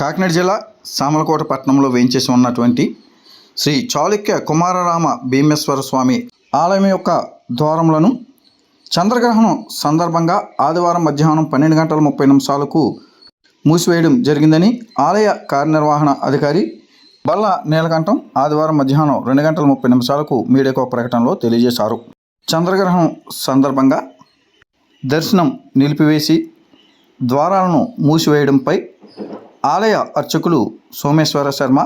కాకినాడ జిల్లా సామలకోట పట్టణంలో వేయించేసి ఉన్నటువంటి శ్రీ చాళుక్య కుమారరామ భీమేశ్వర స్వామి ఆలయం యొక్క ద్వారములను చంద్రగ్రహణం సందర్భంగా ఆదివారం మధ్యాహ్నం పన్నెండు గంటల ముప్పై నిమిషాలకు మూసివేయడం జరిగిందని ఆలయ కార్యనిర్వహణ అధికారి బల్ల నీలకంఠం ఆదివారం మధ్యాహ్నం రెండు గంటల ముప్పై నిమిషాలకు మీడియాకు ప్రకటనలో తెలియజేశారు. చంద్రగ్రహణం సందర్భంగా దర్శనం నిలిపివేసి ద్వారాలను మూసివేయడంపై ఆలయ అర్చకులు సోమేశ్వర శర్మ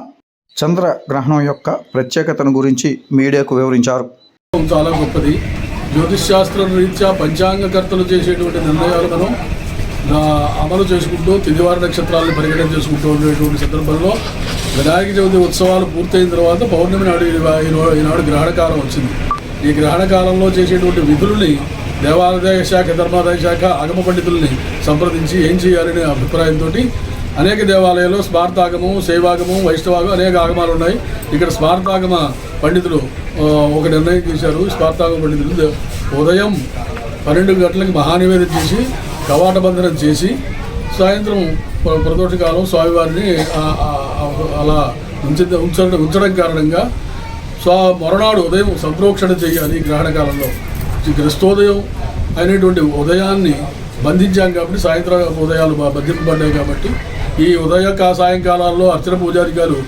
చంద్రగ్రహణం యొక్క ప్రత్యేకతను గురించి మీడియాకు వివరించారు. చాలా గొప్పది. జ్యోతిష్ శాస్త్రం రీత్యా పంచాంగకర్తలు చేసేటువంటి నిర్ణయాలను అమలు చేసుకుంటూ తిదివార నక్షత్రాలను పరిగణన చేసుకుంటూ ఉండేటువంటి సందర్భంలో వినాయక చవితి ఉత్సవాలు పూర్తయిన తర్వాత పౌర్ణమి నాడు ఈనాడు గ్రహణకాలం వచ్చింది. ఈ గ్రహణకాలంలో చేసేటువంటి విధుల్ని దేవాలయ శాఖ ధర్మాదాయ శాఖ ఆగమ పండితుల్ని సంప్రదించి ఏం చేయాలనే అభిప్రాయంతో అనేక దేవాలయాల్లో స్మార్తాగమం శైవాగమం వైష్ణవాగం అనేక ఆగమాలు ఉన్నాయి. ఇక్కడ స్మార్తాగమ పండితులు ఒక నిర్ణయం చేశారు స్మార్తాగమ పండితులు ఉదయం పన్నెండు గంటలకు మహానివేదన చేసి కవాట బంధనం చేసి సాయంత్రం ప్ర- ప్రదోషకాలం స్వామివారిని అలా ఉంచ ఉంచడం ఉంచడం కారణంగా స్వా మరునాడు ఉదయం సంప్రోక్షణ చేయాలి ఈ గ్రహణ కాలంలో. ఈ గ్రస్తోదయం అయినటువంటి ఉదయాన్ని బంధించాం కాబట్టి సాయంత్రం ఉదయాలు బంధింపబడ్డాయి కాబట్టి ఈ ఉదయ సాయంకాలాల్లో అర్చన పూజారి గారు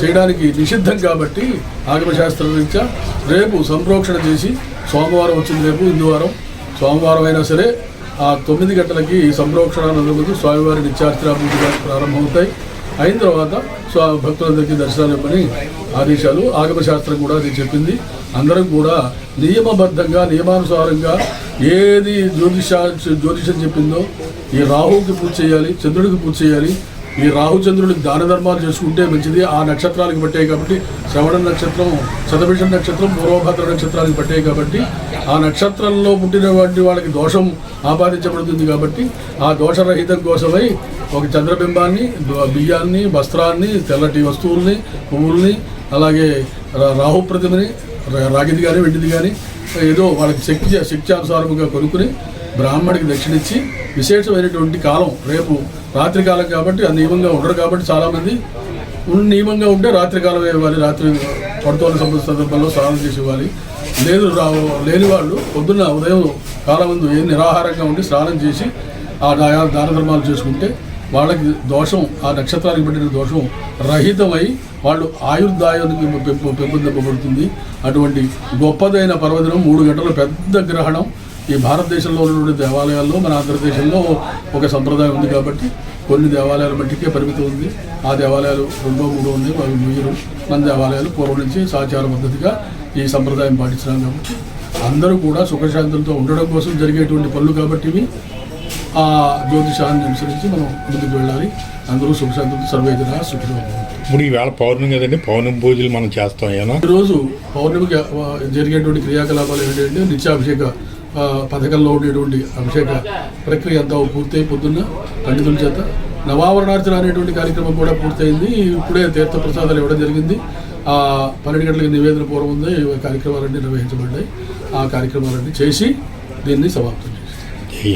చేయడానికి నిషిద్ధం కాబట్టి ఆగమశాస్త్ర రీత్యా రేపు సంప్రోక్షణ చేసి సోమవారం వచ్చింది రేపు హిందువారం సోమవారం అయినా సరే ఆ తొమ్మిది గంటలకి సంప్రోక్షణ నదులకు స్వామివారి నిత్యార్చన పూజ ప్రారంభమవుతాయి. అయిన తర్వాత స్వా భక్తులందరికీ దర్శనాలు ఇవ్వని ఆదేశాలు. ఆగమశాస్త్రం కూడా అది చెప్పింది. అందరం కూడా నియమబద్ధంగా నియమానుసారంగా ఏది జ్యోతిష జ్యోతిషం చెప్పిందో ఈ రాహువుకి పూజ చేయాలి చంద్రుడికి పూజ చేయాలి ఈ రాహుచంద్రుడు దాన ధర్మాలు చేసుకుంటే మంచిది. ఆ నక్షత్రాలకు పట్టాయి కాబట్టి శ్రవణ నక్షత్రం శతభిష నక్షత్రం పూర్వభద్ర నక్షత్రానికి పట్టాయి కాబట్టి ఆ నక్షత్రంలో పుట్టినటువంటి వాళ్ళకి దోషం ఆపాదించబడుతుంది కాబట్టి ఆ దోషరహితం కోసమై ఒక చంద్రబింబాన్ని బియ్యాన్ని వస్త్రాన్ని తెల్లటి వస్తువుల్ని పువ్వుల్ని అలాగే రాహు ప్రతిమని రాగిది కానీ వెండిది కానీ ఏదో వాళ్ళకి శక్తి శక్తి అనుసారముగా కొనుక్కుని బ్రాహ్మడికి దక్షిణిచ్చి విశేషమైనటువంటి కాలం రేపు రాత్రి కాలం కాబట్టి ఆ నియమంగా ఉండరు కాబట్టి చాలామంది నియమంగా ఉంటే రాత్రి కాలం ఇవ్వాలి రాత్రి పడుతున్న సంబంధ సందర్భంలో స్నానం చేసి ఇవ్వాలి లేదు రా లేని వాళ్ళు పొద్దున్న ఉదయం కాలమందు ఏ నిరాహారంగా ఉండి స్నానం చేసి ఆ దాన ధర్మాలు చేసుకుంటే వాళ్ళకి దోషం ఆ నక్షత్రానికి పెట్టిన దోషం రహితమై వాళ్ళు ఆయుర్దాయానికి పెంపు పెంపొందింపబడుతుంది అటువంటి గొప్పదైన పర్వదినం మూడు గంటల పెద్ద గ్రహణం ఈ భారతదేశంలో ఉన్నటువంటి దేవాలయాల్లో మన ఆంధ్రదేశంలో ఒక సంప్రదాయం ఉంది కాబట్టి కొన్ని దేవాలయాల మట్టికే పరిమితం ఉంది. ఆ దేవాలయాలు రెండో మూడో ఉన్నాయి. అవి మీరు మన దేవాలయాలు పూర్వం నుంచి సాచార పద్ధతిగా ఈ సంప్రదాయం పాటించినాం కాబట్టి అందరూ కూడా సుఖశాంతులతో ఉండడం కోసం జరిగేటువంటి పనులు కాబట్టి ఇవి. ఆ జ్యోతిషాన్ని అనుసరించి మనం ముందుకు వెళ్ళాలి. అందరూ సుఖశాంతులతో సర్వేదన సుఖిలో ఇప్పుడు ఈవేళ పౌర్ణమి కదండి. పౌర్ణమి పూజలు మనం చేస్తాం ఏనా ఈరోజు పౌర్ణమికి జరిగేటువంటి క్రియాకలాపాలు ఏంటంటే నిత్యాభిషేక పథకంలో ఉండేటువంటి అభిషేక ప్రక్రియ అంతా పూర్తయి పొద్దున్న పండితుల చేత. నవావరణార్చన అనేటువంటి కార్యక్రమం కూడా పూర్తయింది. ఇప్పుడే తీర్థ ప్రసాదాలు ఇవ్వడం జరిగింది. ఆ పన్నెండు గంటలకు నివేదన పూర్వం ఉంది కార్యక్రమాలన్నీ నిర్వహించబడ్డాయి. ఆ కార్యక్రమాలన్నీ చేసి దీన్ని సమాప్తం చేసి